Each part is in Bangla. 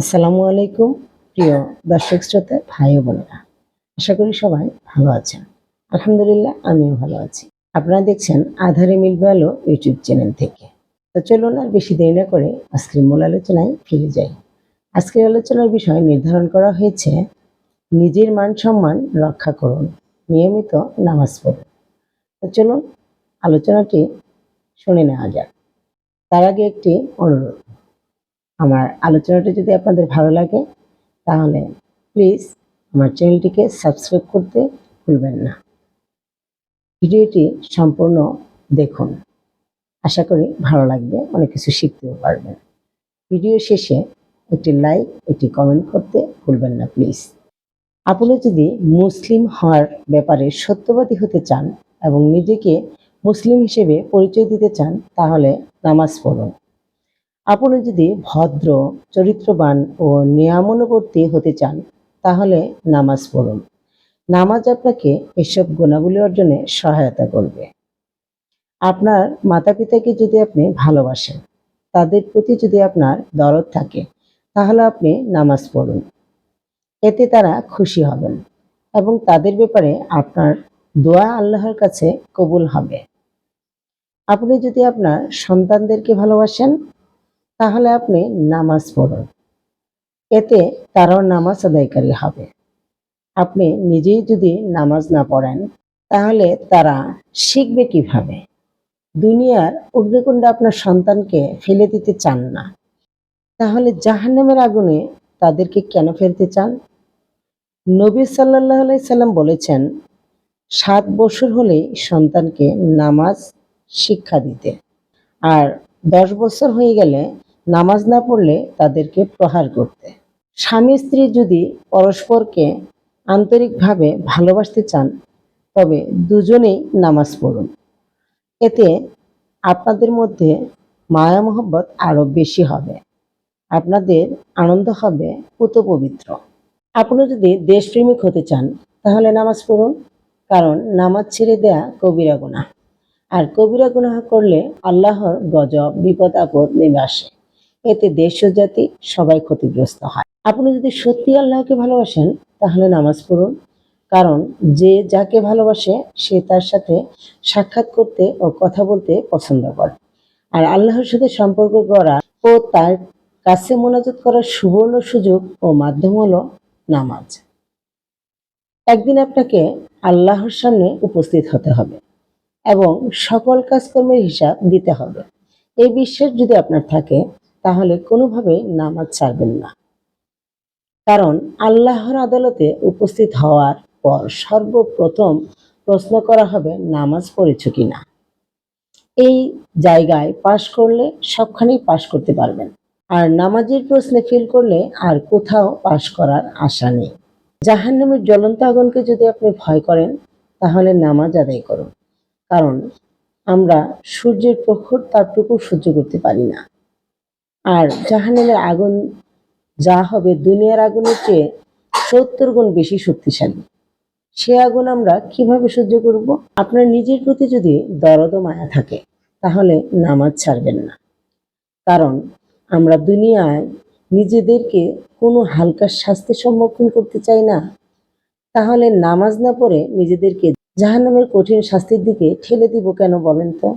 আসসালামু আলাইকুম, প্রিয় দর্শক শ্রোতা, ভাই বোনেরা। আশা করি সবাই ভালো আছেন। আলহামদুলিল্লাহ, আমিও ভালো আছি। আপনারা দেখছেন আধারে মিলবে আলো ইউটিউব চ্যানেল থেকে। তো চলুন আর বেশি দেরি না করে আজকের মূল আলোচনায় ফিরে যাই। আজকের আলোচনার বিষয় নির্ধারণ করা হয়েছে, নিজের মান সম্মান রক্ষা করুন, নিয়মিত নামাজ পড়ুন। তো চলুন আলোচনাটি শুনে নেওয়া যাক। তার আগে একটি অনুরোধ। আমার আলোচনাটি যদি আপনাদের ভালো লাগে, তাহলে প্লিজ আমার চ্যানেলটিকে সাবস্ক্রাইব করতে ভুলবেন না। ভিডিওটি সম্পূর্ণ দেখুন। আশা করি ভালো লাগবে, অনেক কিছু শিখতেও পারবেন। ভিডিও শেষে একটি লাইক একটি কমেন্ট করতে ভুলবেন না প্লিজ আপনি যদি মুসলিম হওয়ার ব্যাপারে সত্যবাদী হতে চান এবং নিজেকে মুসলিম হিসেবে পরিচয় দিতে চান, তাহলে নামাজ পড়ুন। আপনি যদি ভদ্র, চরিত্রবান ও নিয়ামনুবর্তী হতে চান, তাহলে নামাজ পড়ুন। নামাজ আপনাকে এসব গুণাবলী অর্জনে সহায়তা করবে। আপনার মাতা পিতাকে যদি আপনি ভালোবাসেন, তাদের প্রতি যদি আপনার দরদ থাকে, তাহলে আপনি নামাজ পড়ুন। এতে তারা খুশি হবেন এবং তাদের ব্যাপারে আপনার দোয়া আল্লাহর কাছে কবুল হবে। আপনি যদি আপনার সন্তানদেরকে ভালোবাসেন তাহলে আপনি নামাজ পড়ুন। এতে তারাও নামাজ আদায়কারী হবে। আপনি নিজেই যদি নামাজ না পড়েন, তাহলে তারা শিখবে কীভাবে? দুনিয়ার অগ্নিকুণ্ডে আপনার সন্তানকে ফেলে দিতে চান না। তাহলে জাহান্নামের আগুনে তাদেরকে কেন ফেলতে চান? নবী সাল্লাহ সাল্লাম বলেছেন, সাত বছর হলেই সন্তানকে নামাজ শিক্ষা দিতে। আর দশ বছর হয়ে গেলে নামাজ না পড়লে তাদেরকে প্রহার করতে। স্বামী স্ত্রী যদি পরস্পরকে আন্তরিকভাবে ভালোবাসতে চান, তবে দুজনেই নামাজ পড়ুন। এতে আপনাদের মধ্যে মায়া মোহব্বত আরও বেশি হবে। আপনাদের আনন্দ হবে পুত পবিত্র। আপনি যদি দেশপ্রেমিক হতে চান, তাহলে নামাজ পড়ুন, কারণ নামাজ ছেড়ে দেয়া কবিরা গুনাহ। আর কবিরা গুনাহ করলে আল্লাহর গজব, বিপদ, আপদ নেমে আসে। এতে দেশ জাতি সবাই ক্ষতিগ্রস্ত হয়। আপনি যদি সত্যি আল্লাহকে ভালোবাসেন, তাহলে নামাজ পড়ুন। কারণ যে যাকে ভালোবাসে, সে তার সাথে সাক্ষাৎ করতে ও কথা বলতে পছন্দ করে। আর আল্লাহর সাথে সম্পর্ক করা ও তার কাছে মোনাজাত করার সুবর্ণ সুযোগ ও মাধ্যম হলো নামাজ। একদিন আপনাকে আল্লাহর সামনে উপস্থিত হতে হবে এবং সকল কাজকর্মের হিসাব দিতে হবে। এই বিশ্বাস যদি আপনার থাকে তাহলে কোনোভাবে নামাজ ছাড়বেন না। কারণ আল্লাহর আদালতে উপস্থিত হওয়ার পর সর্বপ্রথম প্রশ্ন করা হবে, নামাজ পড়েছ কিনা? এই জায়গায় পাশ করলে সবখানেই পাশ করতে পারবেন। আর নামাজের প্রশ্নে ফেল করলে আর কোথাও পাশ করার আশা নেই। জাহান্নামের জ্বলন্ত আগুনকে যদি আপনি ভয় করেন, তাহলে নামাজ আদায় করুন। কারণ আমরা সূর্যের প্রখর তাপটুকু সহ্য করতে পারি না। আর জাহান্নামের আগুন যা হবে দুনিয়ার আগুনের চেয়ে সত্তর গুণ বেশি শক্তিশালী। সে আগুন আমরা কীভাবে সহ্য করব? আপনার নিজের প্রতি যদি দরদ মায়া থাকে, তাহলে নামাজ ছাড়বেন না। কারণ আমরা দুনিয়ায় নিজেদেরকে কোনো হালকা শাস্তির সম্মুখীন করতে চাই না। তাহলে নামাজ না পড়ে নিজেদেরকে জাহান্নামের কঠিন শাস্তির দিকে ঠেলে দিব কেন বলেন তো?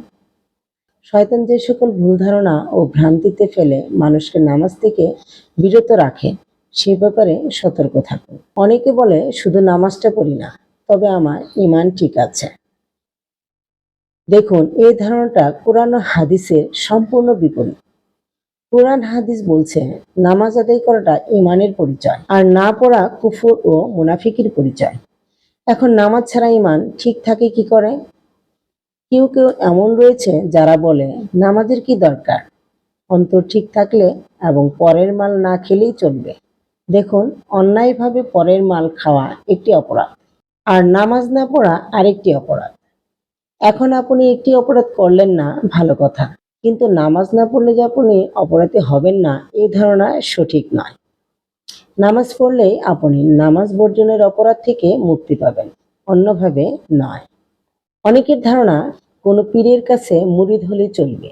শয়তান যে সকল ভুল ধারণা ও ভ্রান্তিতে ফেলে মানুষকে নামাজ থেকে বিরত রাখে, সে ব্যাপারে সতর্ক থাকুন। অনেকে বলে, শুধু নামাজটা পড়ি না, তবে আমার ইমান ঠিক আছে। দেখুন, এই ধারণাটা কোরআন হাদিসের সম্পূর্ণ বিপরীত। কোরআন হাদিস বলছে, নামাজ আদায় করাটা ইমানের পরিচয়, আর না পড়া কুফুর ও মুনাফিকের পরিচয়। এখন নামাজ ছাড়া ইমান ঠিক থাকে কি করে? কেউ কেউ এমন রয়েছে যারা বলে, নামাজের কি দরকার? অন্তর ঠিক থাকলে এবং পরের মাল না খেলেই চলবে। দেখুন, অন্যায়ভাবে পরের মাল খাওয়া একটি অপরাধ, আর নামাজ না পড়া আরেকটি অপরাধ। এখন আপনি একটি অপরাধ করলেন না, ভালো কথা। কিন্তু নামাজ না পড়লে যে আপনি অপরাধী হবেন না এই ধারণা সঠিক নয়। নামাজ পড়লেই আপনি নামাজ বর্জনের অপরাধ থেকে মুক্তি পাবেন, অন্যভাবে নয়। অনেকের ধারণা কোনো পীরের কাছে মুরিদ হলে চলবে।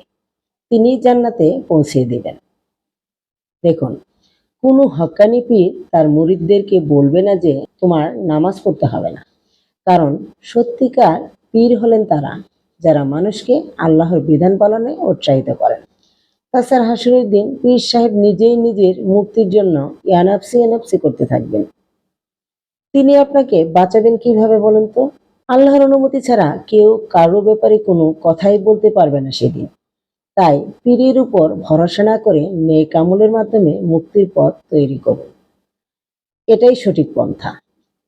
তিনি জান্নাতে পৌঁছে দিবেন। দেখুন, কোনো হক্কানি পীর তার মুরিদদেরকে বলবে না যে তোমার নামাজ পড়তে হবে না। কারণ সত্যিকার পীর হলেন তারা যারা মানুষকে আল্লাহর বিধান পালনে উৎসাহিত করেন। তাছাড়া হাসুরের দিন পীর সাহেব নিজেই নিজের মুক্তির জন্য ইয়ানাফসি ইয়ানাফসি করতে থাকবেন। তিনি আপনাকে বাঁচাবেন কীভাবে বলুন তো? আল্লাহর অনুমতি ছাড়া কেউ কারও ব্যাপারে কোনো কথাই বলতে পারবে না সেদিন। তাই পীরের উপর ভরসা না করে নেক আমলের মাধ্যমে মুক্তির পথ তৈরি করুন। এটাই সঠিক পন্থা।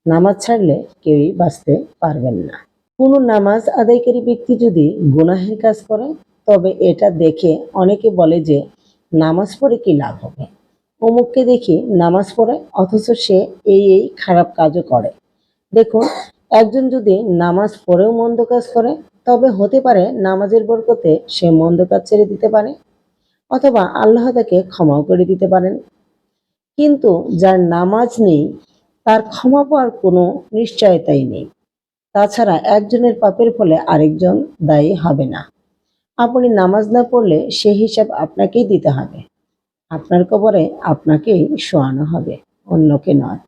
নামাজ ছাড়লে কেউই বাঁচতে পারবেন না। কোনো নামাজ আদায়কারী ব্যক্তি যদি গুনাহের কাজ করে, তবে এটা দেখে অনেকে বলে যে, নামাজ পড়ে কি লাভ হবে? অমুককে দেখি নামাজ পড়ে, অথচ সে এই এই খারাপ কাজও করে। দেখুন একজন যদি নামাজ পড়েও মন্দ কাজ করে, তবে হতে পারে নামাজের বরকতে সে মন্দ কাজ ছেড়ে দিতে পারে, অথবা আল্লাহ তাকে ক্ষমাও করে দিতে পারেন। কিন্তু যার নামাজ নেই, তার ক্ষমা পাওয়ার কোনো নিশ্চয়তাই নেই। তাছাড়া একজনের পাপের ফলে আরেকজন দায়ী হবে না। আপনি নামাজ না পড়লে সে হিসাব আপনাকেই দিতে হবে। আপনার কবরে আপনাকেই শোয়ানো হবে, অন্যকে নয়।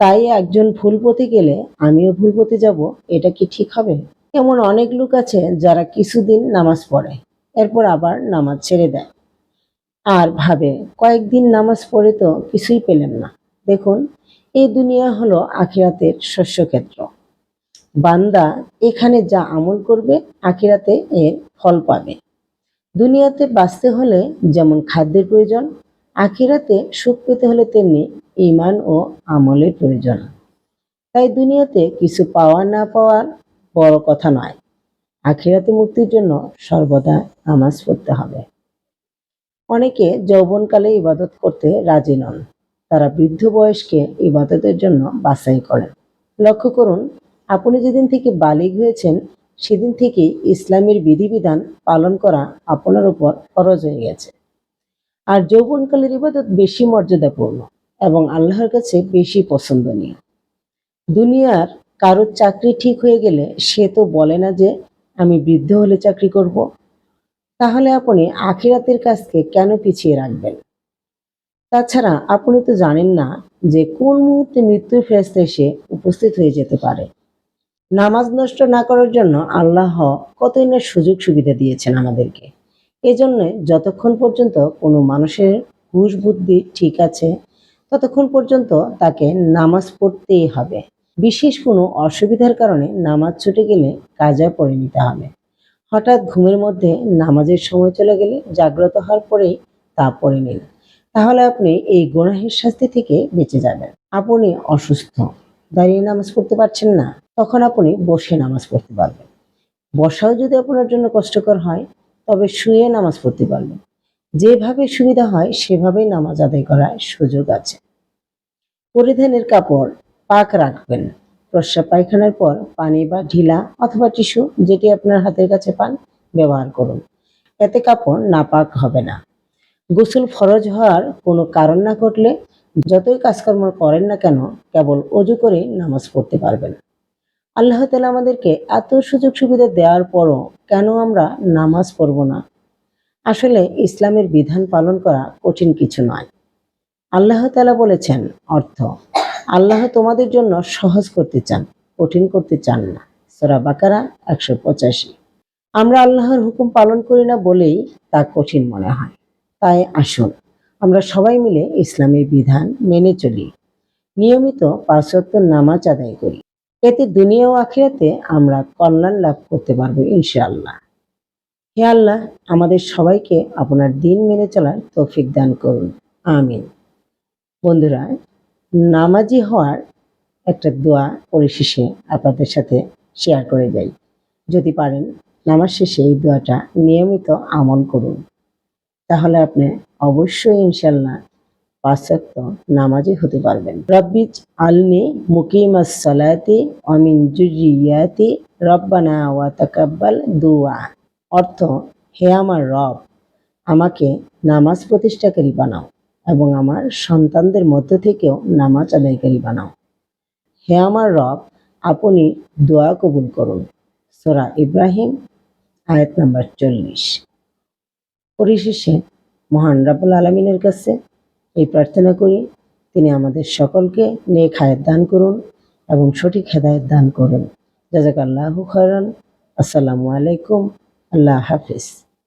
তাই একজন ভুল পথে গেলে আমিও ভুল পথে যাব, এটা কি ঠিক হবে? এমন অনেক লোক আছে যারা কিছুদিন নামাজ পড়ে, এরপর আবার নামাজ ছেড়ে দেয়। আর ভাবে, কয়েকদিন নামাজ পড়ে তো কিছুই পেলেন না। দেখুন, এই দুনিয়া হলো আখিরাতের শস্যক্ষেত্র। বান্দা এখানে যা আমল করবে, আখিরাতে এর ফল পাবে। দুনিয়াতে বাঁচতে হলে যেমন খাদ্যের প্রয়োজন আখিরাতে সুখ পেতে হলে তেমনি ইমান ও আমলের প্রয়োজন। তাই দুনিয়াতে কিছু পাওয়া না পাওয়ার বড় কথা নয়। আখিরাতে মুক্তির জন্য সর্বদা নামাজ পড়তে হবে। অনেকে যৌবনকালে ইবাদত করতে রাজি নন। তারা বৃদ্ধ বয়সকে ইবাদতের জন্য বাছাই করেন লক্ষ্য করুন, আপনি যেদিন থেকে বালিগ হয়েছেন, সেদিন থেকেই ইসলামের বিধিবিধান পালন করা আপনার উপর ফরজ হয়ে গেছে। আর যৌবনকালের ইবাদত বেশি মর্যাদাপূর্ণ এবং আল্লাহর কাছে বেশি পছন্দনীয়। দুনিয়ার কারোর চাকরি ঠিক হয়ে গেলে সে তো বলে না যে, আমি বৃদ্ধ হলে চাকরি করব। তাহলে আপনি আখিরাতের কাজকে কেন পিছিয়ে রাখবেন? তাছাড়া আপনি তো জানেন না যে কোন মুহূর্তে মৃত্যুর ফেরস্তা এসে উপস্থিত হয়ে যেতে পারে। নামাজ নষ্ট না করার জন্য আল্লাহ কতই না সুযোগ সুবিধা দিয়েছেন আমাদেরকে। এজন্য যতক্ষণ পর্যন্ত কোনো মানুষের হুশ বুদ্ধি ঠিক আছে, ততক্ষণ পর্যন্ত তাকে নামাজ পড়তেই হবে। বিশেষ কোনো অসুবিধার কারণে নামাজ ছুটে গেলে কাজা পড়ে নিতে হবে। হঠাৎ ঘুমের মধ্যে নামাজের সময় চলে গেলে জাগ্রত হওয়ার পরেই তা পড়ে নিন। তাহলে আপনি এই গোনাহের শাস্তি থেকে বেঁচে যাবেন। আপনি অসুস্থ, দাঁড়িয়ে নামাজ পড়তে পারছেন না, তখন আপনি বসে নামাজ পড়তে পারবেন। বসাও যদি আপনার জন্য কষ্টকর হয় তবে শুয়ে নামাজ পড়তে পারবেন যেভাবে সুবিধা হয়, সেভাবেই নামাজ আদায় করার সুযোগ আছে। পরিধানের কাপড় পাক রাখবেন। প্রস্রাব পায়খানার পর পানি বা ঢিলা অথবা টিস্যু যেটি আপনার হাতের কাছে পান, ব্যবহার করুন। এতে কাপড় নাপাক হবে না। গোসল ফরজ হওয়ার কোনো কারণ না ঘটলে, যতই কাজকর্ম করেন না কেন, কেবল অজু করে নামাজ পড়তে পারবেন। আল্লাহ তালা আমাদেরকে এত সুযোগ সুবিধা দেওয়ার পরও কেন আমরা নামাজ পড়ব না? আসলে ইসলামের বিধান পালন করা কঠিন কিছু নয়। আল্লাহ তালা বলেছেন অর্থ, আল্লাহ তোমাদের জন্য সহজ করতে চান, কঠিন করতে চান না। সোরা বাকারা একশো পঁচাশি। আমরা আল্লাহর হুকুম পালন করি না বলেই তা কঠিন মনে হয়। তাই আসুন, আমরা সবাই মিলে ইসলামের বিধান মেনে চলি। নিয়মিত পাঁচ নামাজ আদায় করি। এতে দুনিয়া ও আখিরাতে আমরা কল্যাণ লাভ করতে পারব, ইনশাআল্লাহ। হে আল্লাহ, আমাদের সবাইকে আপনার দিন মেনে চলার তৌফিক দান করুন। আমিন। বন্ধুরা, নামাজি হওয়ার একটা দোয়া পরিশেষে আপনাদের সাথে শেয়ার করে যাই। যদি পারেন, নামাজ শেষে এই দোয়াটা নিয়মিত আমল করুন। তাহলে আপনি অবশ্যই ইনশাল্লাহ পাশ্চাত্য নামাজি হতে পারবেন। রব্বিজ আলনি মুকিমাস সালাতি অমিন জুজিয়াতি রব্বানা ওয়া তাকাব্বাল দুয়া। অর্থ, হে আমার রব, আমাকে নামাজ প্রতিষ্ঠাকারী বানাও এবং আমার সন্তানদের মধ্য থেকেও নামাজ আদায়কারী বানাও। হে আমার রব, আপনি দোয়া কবুল করুন। সোরা ইব্রাহিম, আয়াত নাম্বার চল্লিশ। পরিশেষে মহান রাবুল আলমিনের কাছে এই প্রার্থনা করি তিনি আমাদের সকলকে নেক হায়াত দান করুন এবং সঠিক হেদায়ত দান করুন। জাজাক আল্লাহ খয়রান। আসসালামু আলাইকুম। আল্লাহ হাফিজ।